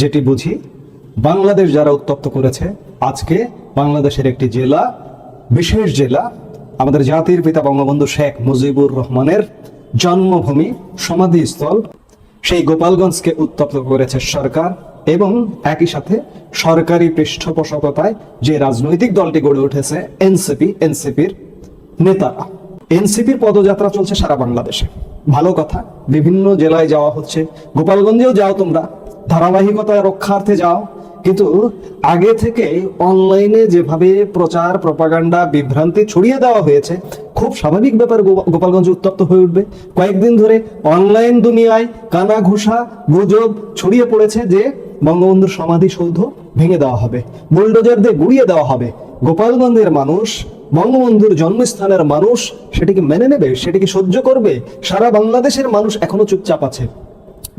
যেটি বুঝি বাংলাদেশ যারা উত্তপ্ত করেছে, আজকে বাংলাদেশের একটি জেলা, বিশেষ জেলা, আমাদের জাতির পিতা বঙ্গবন্ধু শেখ মুজিবুর রহমানের জন্মভূমি, সমাধিস্থল, সেই গোপালগঞ্জকে উত্তপ্ত করেছে সরকার এবং একই সাথে সরকারি পৃষ্ঠপোষকতায় যে রাজনৈতিক দলটি গড়ে উঠেছে, এনসিপি, এনসিপির নেতারা। এনসিপির পদযাত্রা চলছে সারা বাংলাদেশে। ভালো কথা, বিভিন্ন জেলায় যাওয়া হচ্ছে। গোপালগঞ্জেও যাও তোমরা। ধারাবাহিকতা রক্ষার্থে যাও। কিন্তু আগে থেকে অনলাইনে যেভাবে প্রচার, প্রপাগান্ডা, বিভ্রান্তি ছড়িয়ে দেওয়া হয়েছে, খুব স্বাভাবিক ব্যাপার গোপালগঞ্জ উত্তপ্ত হয়ে উঠবে। কয়েকদিন ধরে অনলাইন দুনিয়ায় কানা ঘুষা গুজব ছড়িয়ে পড়েছে যে বঙ্গবন্ধুর সমাধিসৌধ ভেঙে দেওয়া হবে বুলডোজার দিয়ে গুড়িয়ে দেওয়া হবে। গোপালগঞ্জের মানুষ, বঙ্গবন্ধুর জন্মস্থানের মানুষ সেটিকে মেনে নেবে, সেটিকে সহ্য করবে। সারা বাংলাদেশের মানুষ এখনও চুপচাপ আছে।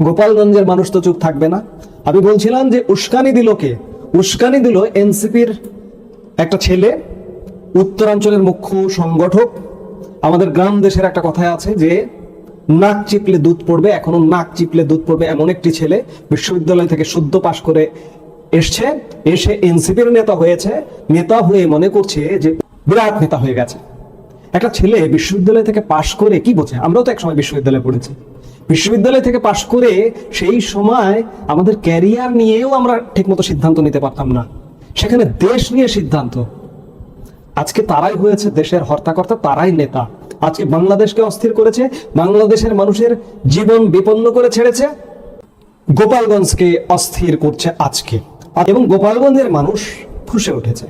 গোপালগঞ্জের মানুষ তো চুপ থাকবে না। আমি বলছিলাম যে উস্কানি দিল কে? উস্কানি দিল এনসিপির একটা ছেলে, উত্তরাঞ্চলের মুখ্য সংগঠক। আমাদের গ্রাম দেশের একটা কথায় আছে যে, নাক চিপলে দুধ পড়বে, এখনও নাক চিপলে দুধ পড়বে এমন একটি ছেলে বিশ্ববিদ্যালয় থেকে শুদ্ধ পাশ করে এসছে, এসে এনসিপির নেতা হয়েছে, নেতা হয়ে মনে করছে যে বিরাট নেতা হয়ে গেছে। একটা ছেলে বিশ্ববিদ্যালয় থেকে পাশ করে কি বোঝে? আমরাও তো একসময় বিশ্ববিদ্যালয়ে পড়েছি। বিশ্ববিদ্যালয় থেকে পাশ করে সেই সময় আমাদের ক্যারিয়ার নিয়েও আমরা ঠিকমতো সিদ্ধান্ত নিতে পারতাম না। সেখানে দেশ নিয়ে সিদ্ধান্ত। আজকে তারাই হয়েছে দেশের হর্তাকর্তা, তারাই নেতা। আজকে বাংলাদেশকে অস্থির করেছে, বাংলাদেশের মানুষের জীবন বিপন্ন করে ছেড়েছে, গোপালগঞ্জকে অস্থির করছে আজকে। এবং গোপালগঞ্জের মানুষ ফুসে উঠেছে।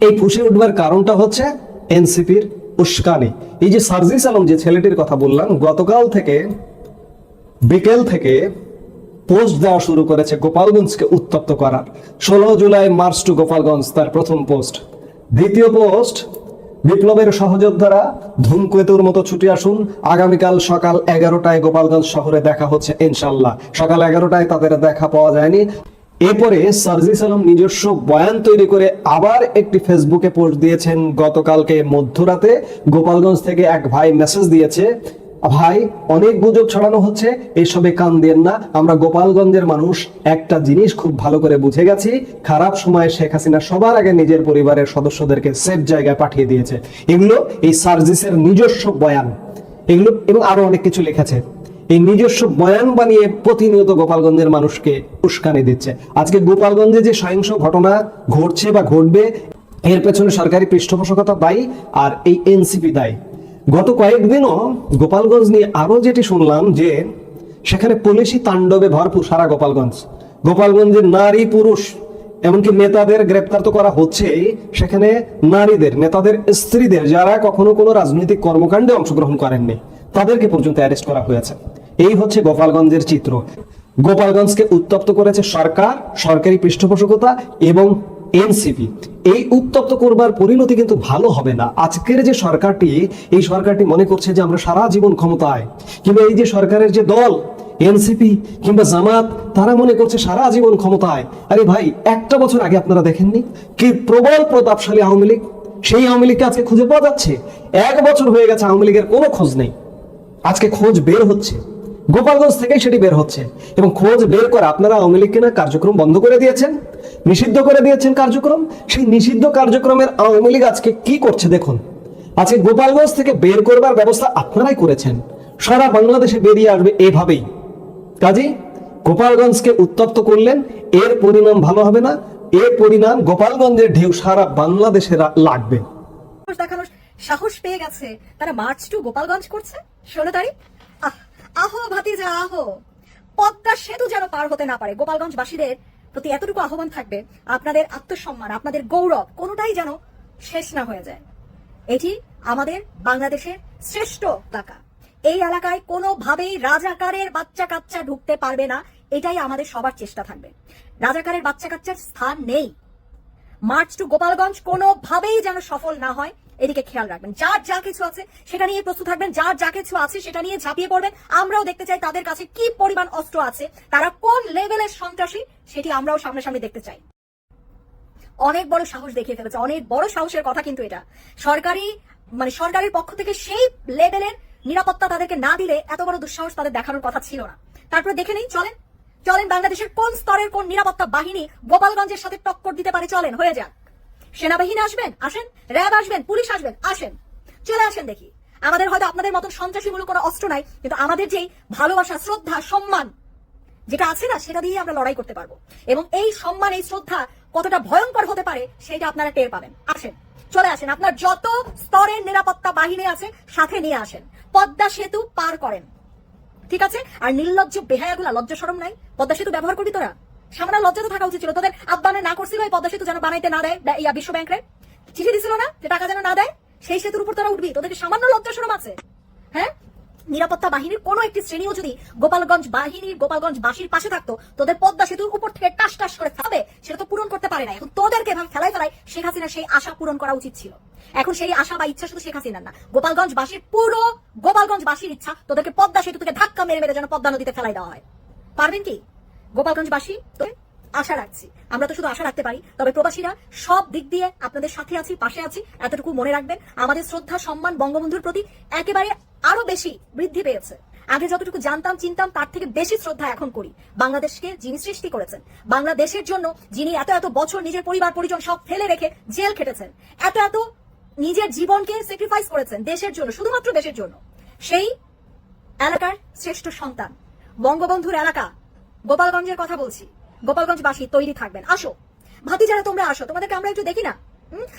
এই ফুসে উঠবার কারণটা হচ্ছে এনসিপির উস্কানি। এই যে সার্জিস আলম যে ছেলেটির কথা বললাম, গতকাল থেকে বিকেল থেকে পোস্ট দেওয়া শুরু করেছে গোপালগঞ্জকে উত্তপ্ত করার। ষোলো জুলাই মার্চ টু গোপালগঞ্জ তার প্রথম পোস্ট। দ্বিতীয় পোস্ট, বিপ্লবের সহযোদ্ধারা ধূমকেতুর মতো ছুটে আসুন। আগামীকাল সকাল এগারোটায় গোপালগঞ্জ শহরে দেখা হচ্ছে ইনশাল্লাহ সকাল এগারোটায় তাদের দেখা পাওয়া যায়নি। এরপরে সার্জিস আলম নিজস্ব বয়ান তৈরি করে আবার একটি ফেসবুকে পোস্ট দিয়েছেন। গতকালকে মধ্যরাতে গোপালগঞ্জ থেকে এক ভাই মেসেজ দিয়েছে ভাই, অনেক গুজব ছড়ানো হচ্ছে, এসবে কান দেন না। আমরা গোপালগঞ্জের মানুষ, একটা জিনিস খুব ভালো করে বুঝে গেছি, খারাপ সময়ে শেখ হাসিনা সবার আগে নিজের পরিবারের সদস্যদেরকে সেফ জায়গায় পাঠিয়ে দিয়েছে। এগুলো এই সার্জিসের নিজস্ব বয়ান। এগুলো, এবং আরও অনেক কিছু লিখেছে। এই নিজস্ব বয়ান বানিয়ে প্রতিনিয়ত গোপালগঞ্জের মানুষকে উস্কানি দিচ্ছে। আজকে গোপালগঞ্জে যে সহিংস ঘটনা ঘটছে বা ঘটবে, এর পেছনে সরকারি পৃষ্ঠপোষকতা দায়ী আর এই এনসিপি দায়ী। গত কয়েকদিনও গোপালগঞ্জ নিয়ে আরও যেটি শুনলাম যে সেখানে পুলিশি তাণ্ডবে ভরপুর সারা গোপালগঞ্জ। গোপালগঞ্জের নারী পুরুষ, এমনকি নেতাদের গ্রেপ্তার তো করা হচ্ছে সেখানে নারীদের, নেতাদের স্ত্রীদের যারা কখনো কোনো রাজনৈতিক কর্মকাণ্ডে অংশগ্রহণ করেননি, তাদেরকে পর্যন্ত অ্যারেস্ট করা হয়েছে। এই হচ্ছে গোপালগঞ্জের চিত্র। গোপালগঞ্জকে উত্তপ্ত করেছে সরকার, সরকারি পৃষ্ঠপোষকতা এবং এনসিপি। এই উত্তপ্ত করবার পরিণতি কিন্তু ভালো হবে না। আজকের যে সরকারটি, এই সরকারটি মনে করছে যে আমরা সারা জীবন ক্ষমতায়। কিংবা এই যে সরকারের যে দল, এনসিপি কিংবা জামাত, তারা মনে করছে সারা জীবন ক্ষমতায়। আরে ভাই, একটা বছর আগে আপনারা দেখেননি? কি প্রবল প্রতাপশালী আওয়ামী লীগ? সেই আওয়ামী লীগকে আজকে খুঁজে পাওয়া যাচ্ছে? এক বছর হয়ে গেছে আওয়ামী লীগের কোনো খোঁজ নেই। আজকে খোঁজ বের হচ্ছে। গোপালগঞ্জ থেকেই সেটি বের হচ্ছে এবং খোঁজ বের করে আপনারা আওয়ামী লীগকে না কার্যক্রম বন্ধ করে দিয়েছেন, নিষিদ্ধ করে দিয়েছেন কার্যক্রম। সেই নিষিদ্ধ কার্যক্রমের আওয়ামী লীগ আজকে কি করছে দেখুন। আজকে গোপালগঞ্জ থেকে বের করবার ব্যবস্থা আপনারাই করেছেন। সারা বাংলাদেশে বেরিয়ে আসবে এভাবেই। কাজেই গোপালগঞ্জকে উত্তপ্ত করলেন, এর পরিণাম ভালো হবে না, এর পরিণাম গোপালগঞ্জের ঢেউ সারা বাংলাদেশে লাগবে। দেখানোর সাহস পেয়ে গেছে। তারা মার্চ টু গোপালগঞ্জ করছে? ষোলো তারিখ। আহ, ভাতিজা আহো। পদ্মা সেতু যেন পার হতে না পারে গোপালগঞ্জবাসীদের প্রতি এতটুকু আহ্বান থাকবে আপনাদের আত্মসম্মান আপনাদের গৌরব কোনোটাই যেন শেষ না হয়ে যায়। এটি আমাদের বাংলাদেশের শ্রেষ্ঠ এলাকা। এই এলাকায় কোনোভাবেই রাজাকারের বাচ্চা কাচ্চা ঢুকতে পারবে না এটাই আমাদের সবার চেষ্টা থাকবে। রাজাকারের বাচ্চা কাচ্চার স্থান নেই। মার্চ টু গোপালগঞ্জ কোনোভাবেই যেন সফল না হয় এদিকে খেয়াল রাখবেন। যার যা কিছু আছে সেটা নিয়ে প্রস্তুত থাকবেন। যার যা কিছু আছে সেটা নিয়ে ঝাঁপিয়ে পড়বেন। আমরাও দেখতে চাই তাদের কাছে কি পরিমাণ অস্ত্র আছে, তারা কোন লেভেলের সন্ত্রাসী, সেটি আমরাও সামনাসামনি দেখতে চাই। অনেক বড় সাহস দেখিয়ে ফেলেছে। অনেক বড় সাহসের কথা কিন্তু এটা। সরকারি মানে সরকারের পক্ষ থেকে সেই লেভেলের নিরাপত্তা তাদেরকে না দিলে এত বড় দুঃসাহস তাদের দেখানোর কথা ছিল না। তারপরে দেখে নেই, চলেন। চলেন বাংলাদেশের কোন স্তরের কোন নিরাপত্তা বাহিনী গোপালগঞ্জের সাথে টক্কর দিতে পারে, চলেন, হয়ে যাক। সেনাবাহিনী আসবেন, আসেন, র্যাব আসবেন, পুলিশ আসবেন, আসেন। চলে আসেন দেখি। আমাদের হয়তো আপনাদের মতন সন্ত্রাসীমূলক কোনো অস্ত্র নাই, কিন্তু আমাদের যেই ভালোবাসা, শ্রদ্ধা, সম্মান যেটা আছে না, সেটা দিয়ে আমরা লড়াই করতে পারব। এবং এই সম্মান, এই শ্রদ্ধা কতটা ভয়ঙ্কর হতে পারে, সেটা আপনারা টের পাবেন। আসেন, চলে আসেন। আপনার যত স্তরের নিরাপত্তা বাহিনী আছে, সাথে নিয়ে আসেন। পদ্মা সেতু পার করেন। ঠিক আছে? আর নির্লজ্জ বেহায়াগুলা লজ্জা সরম নাই? পদ্মা সেতু ব্যবহার করবি তোরা? সামনে লজ্জা তো থাকা উচিত ছিল। তোদের আব্বানে না করছিল এই পদ্মা সেতু যেন বানাইতে না দেয় ইয়া বিশ্ব ব্যাংকের চিঠি দিছিল না যে টাকা যেন না দেয়? সেই সেতুর উপর তোরা উঠবি। তোদের সামান্য লজ্জা সরম আছে? হ্যাঁ? নিরাপত্তা বাহিনীর কোনো একটি শ্রেণীও যদি গোপালগঞ্জ বাহিনীর গোপালগঞ্জ বাসীর পাশে থাকতো, তোদের পদ্মা সেতুর উপর থেকে টাস টাস করে খাবে সেটা তো পূরণ করতে পারে না। এখন তোদেরকে এভাবে ফেলাই ফেলাই শেখ হাসিনা সেই আশা পূরণ করা উচিত ছিল। এখন সেই আশা বা ইচ্ছা শুধু শেখ হাসিনার না। গোপালগঞ্জ বাসীর পুরো গোপালগঞ্জ বাসীর ইচ্ছা তোদেরকে পদ্মা সেতু থেকে ধাক্কা মেরে মেরে যেন পদ্মা নদীতে ফেলাই দেওয়া হয়। পারবেন কি? গোপালগঞ্জবাসী তো আশা রাখছি, আমরা তো শুধু আশা রাখতে পারি, তবে প্রবাসীরা সব দিক দিয়ে আপনাদের সাথে আছি, পাশে আছি, এতটুকু মনে রাখবেন, আমাদের শ্রদ্ধা, সম্মান, বঙ্গবন্ধুর প্রতি একেবারে আরও বেশি বৃদ্ধি পেয়েছে। আগে যতটুকু জানতাম, চিনতাম, তার থেকে বেশি শ্রদ্ধা এখন করি। বাংলাদেশকে যিনি সৃষ্টি করেছেন, বাংলাদেশের জন্য যিনি এত এত বছর নিজের পরিবার, পরিজন সব ফেলে রেখে জেল খেটেছেন, এত এত নিজের জীবনকে স্যাক্রিফাইস করেছেন দেশের জন্য, শুধুমাত্র দেশের জন্য। সেই এলাকার শ্রেষ্ঠ সন্তান, বঙ্গবন্ধুর এলাকা গোপালগঞ্জের কথা বলছি। গোপালগঞ্জ গোপালগঞ্জবাসী, তৈরি থাকবেন। আসো। ভাতি যারা তোমরা আসো। তোমাদেরকে আমরা একটু দেখি না?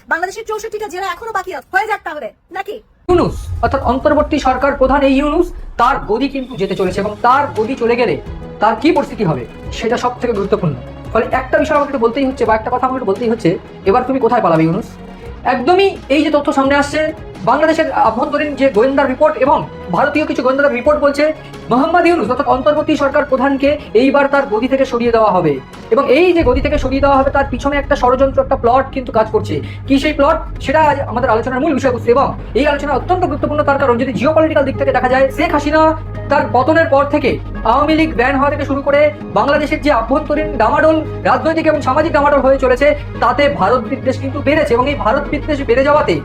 বাংলাদেশের চৌষট্টিটা জেলা এখনও বাকি আছে। হয়ে যাক তাহলে। নাকি? ইউনুস, অর্থাৎ অন্তর্বর্তী সরকার প্রধান এই ইউনুস, তার গদি কিন্তু যেতে চলেছে এবং তার গদি চলে গেলে তার কি পরিস্থিতি হবে সেটা সব থেকে গুরুত্বপূর্ণ। ফলে একটা বিষয় আমাকে বলতেই হচ্ছে বা একটা কথা আমাকে বলতেই হচ্ছে, এবার তুমি কোথায় পালাবে ইউনুস? একদমই এই যে তথ্য সামনে আসছে বাংলাদেশের আভ্যন্তরীণ যে গোয়েন্দার রিপোর্ট এবং ভারতীয় কিছু গোয়েন্দার রিপোর্ট বলছে, মোহাম্মদ ইউনুস অর্থাৎ অন্তর্বর্তী সরকার প্রধানকে এইবার তার গদি থেকে সরিয়ে দেওয়া হবে। এবং এই যে গদি থেকে সরিয়ে দেওয়া হবে, তার পিছনে একটা ষড়যন্ত্র, একটা প্লট কিন্তু কাজ করছে। কি সেই প্লট সেটা আজ আমাদের আলোচনার মূল বিষয়বস্তু এবং এই আলোচনা অত্যন্ত গুরুত্বপূর্ণ, তার কারণ যদি জিও দিক থেকে দেখা যায়, শেখ হাসিনা তার পতনের পর থেকে আওয়ামী লীগ ব্যান হওয়া থেকে শুরু করে বাংলাদেশের যে আভ্যন্তরীণ ডামাডোল রাজনৈতিক এবং সামাজিক ডামাডোল হয়ে চলেছে, তাতে ভারত বিদ্বেষ কিন্তু বেড়েছে এবং এই ভারত বিদ্বেষ বেড়ে যাওয়াতে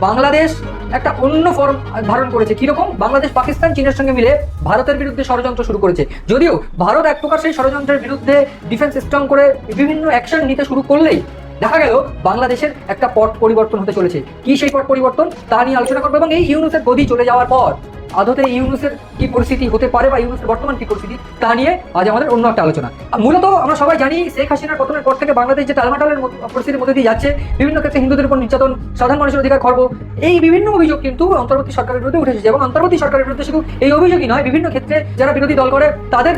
বাংলাদেশ একটা অন্য ফর্ম ধারণ করেছে। কীরকম? বাংলাদেশ, পাকিস্তান, চীনের সঙ্গে মিলে ভারতের বিরুদ্ধে ষড়যন্ত্র শুরু করেছে। যদিও ভারত এক প্রকার সেই ষড়যন্ত্রের বিরুদ্ধে ডিফেন্স স্ট্রং করে বিভিন্ন অ্যাকশন নিতে শুরু করলেই দেখা গেল বাংলাদেশের একটা পট পরিবর্তন হতে চলেছে। কি সেই পট পরিবর্তন? তা নিয়ে আলোচনা করব এবং এই ইউনুসের গদি চলে যাওয়ার পর আদতে ইউনুসের কি পরিস্থিতি হতে পারে বা ইউনুসের বর্তমান কি পরিস্থিতি, তা নিয়ে আজ আমাদের অন্য একটা আলোচনা। মূলত আমরা সবাই জানি শেখ হাসিনার পতনের পর থেকে বাংলাদেশ যে টালমাটালের পরিস্থিতির মধ্যে দিয়ে যাচ্ছে, বিভিন্ন ক্ষেত্রে হিন্দুদের উপর নির্যাতন, সাধারণ মানুষের অধিকার খর্ব, এই বিভিন্ন অভিযোগ কিন্তু অন্তর্বর্তী সরকারের বিরুদ্ধে উঠে এসেছে। এবং অন্তর্বর্তী সরকারের বিরুদ্ধে শুধু এই অভিযোগই নয়, বিভিন্ন ক্ষেত্রে যারা বিরোধী দল করে, তাদের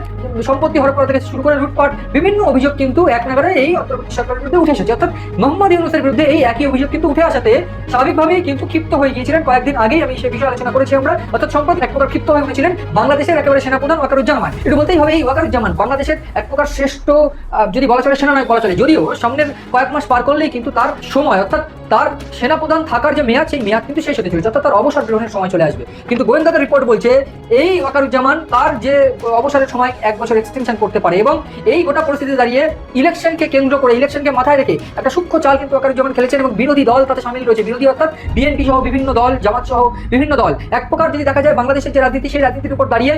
সম্পত্তি হরপ থেকে শুরু করে লুটপাট, বিভিন্ন অভিযোগ কিন্তু এক নাগারে এই অন্তর্বর্তী সরকারের বিরুদ্ধে উঠে এসেছে। অর্থাৎ মোহাম্মদ ইউনুসের বিরুদ্ধে এই একই অভিযোগ কিন্তু উঠে আসাতে স্বাভাবিকভাবেই কিন্তু ক্ষিপ্ত হয়ে গিয়েছিলেন। কয়েকদিন আগেই আমি সেই বিষয়ে আলোচনা করেছি আমরা। অর্থাৎ সম্প্রতি এক প্রকার ক্ষিপ্ত হয়ে উঠেছিলেন বাংলাদেশের একেবারে সেনাপ্রধান ওয়াকারুজ্জামান। একটু বলতেই হবে, এই ওয়াকারুজ্জামান বাংলাদেশের এক প্রকার শ্রেষ্ঠ যদি বলা চলে সেনা নয় বলা চলে, যদিও সামনের কয়েক মাস পার করলেই কিন্তু তার সময়, অর্থাৎ তার সেনাপ্রধান থাকার যে মেয়াদ, সেই মেয়াদ কিন্তু শেষ হতে চলেছে, অর্থাৎ তার অবসর গ্রহণের সময় চলে আসবে। কিন্তু গোয়েন্দাদের রিপোর্ট বলছে, এই ওয়াকারুজ্জামান তার যে অবসরের সময় এক বছর এক্সটেনশন করতে পারে এবং এই গোটা পরিস্থিতি দাঁড়িয়ে ইলেকশনকে কেন্দ্র করে, ইলেকশনকে মাথায় রেখে একটা সূক্ষ্ম চাল কিন্তু ওয়াকারুজ্জামান খেলেছেন এবং বিরোধী দল তাতে সামিল রয়েছে। বিরোধী অর্থাৎ বিএনপি সহ বিভিন্ন দল, জামাত সহ বিভিন্ন দল। এক প্রকার যদি দেখা যায়, বাংলাদেশের যে রাজনীতি, সেই রাজনীতির উপর দাঁড়িয়ে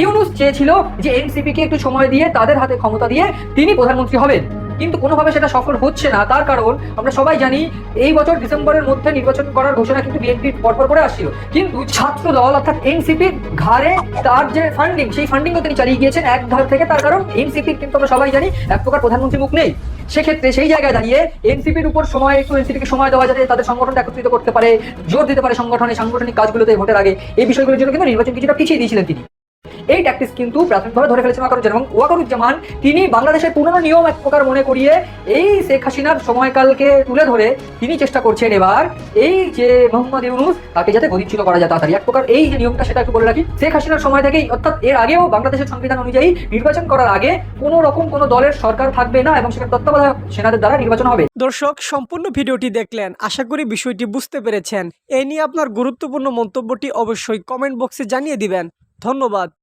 ইউনুস চেয়েছিল যে এনসিপিকে একটু সময় দিয়ে তাদের হাতে ক্ষমতা দিয়ে তিনি প্রধানমন্ত্রী হবেন। কিন্তু কোনোভাবে সেটা সফল হচ্ছে না। তার কারণ আমরা সবাই জানি এই বছর ডিসেম্বরের মধ্যে নির্বাচন করার ঘোষণা কিন্তু বিএনপি পরপর করে আসছিল। কিন্তু ছাত্র দল অর্থাৎ এনসিপির ঘাড়ে তার যে ফান্ডিং সেই ফান্ডিংও তিনি চালিয়ে গিয়েছেন এক ধার থেকে। তার কারণ এনসিপির কিন্তু আমরা সবাই জানি এক প্রকার প্রধানমন্ত্রী মুখ নেই। সেক্ষেত্রে সেই জায়গায় দাঁড়িয়ে এনসিপির উপর সময়, একটু এনসিপিকে সময় দেওয়া যাতে তাদের সংগঠনটা একত্রিত করতে পারে, জোর দিতে পারে সংগঠনে সাংগঠনিক কাজগুলোতে ভোটের আগে। এই বিষয়গুলোর জন্য কিন্তু নির্বাচন কিছুটা পিছিয়ে দিয়েছিলেন তিনি। এই ট্যাকটিক্স কিন্তু প্রাথমিকভাবে ধরে ফেলেছেন ওয়াকারুজ্জামান। ওয়াকারুজ্জামান তিনি বাংলাদেশের পুরনো নিয়ম এক প্রকার মনে করিয়ে এই শেখ হাসিনার সময়কালকে তুলে ধরে তিনি চেষ্টা করছেন এবার এই যে মোহাম্মদ ইউনুস, তাকে যাতে গদিচ্যুত করা যায় তাড়াতাড়ি। এক প্রকার এই যে নিয়মটা সেটা একটু বলে রাখি। শেখ হাসিনার সময় থেকেই, অর্থাৎ এর আগেও বাংলাদেশের সংবিধান অনুযায়ী নির্বাচন করার আগে কোনো রকম কোনো দলের সরকার থাকবে না এবং সেখানে তত্ত্বাবধায়ক সেনাদের দ্বারা নির্বাচন হবে। দর্শক, সম্পূর্ণ ভিডিওটি দেখলেন। আশা করি বিষয়টি বুঝতে পেরেছেন। এ নিয়ে আপনার গুরুত্বপূর্ণ মন্তব্যটি অবশ্যই কমেন্ট বক্সে জানিয়ে দিবেন। ধন্যবাদ।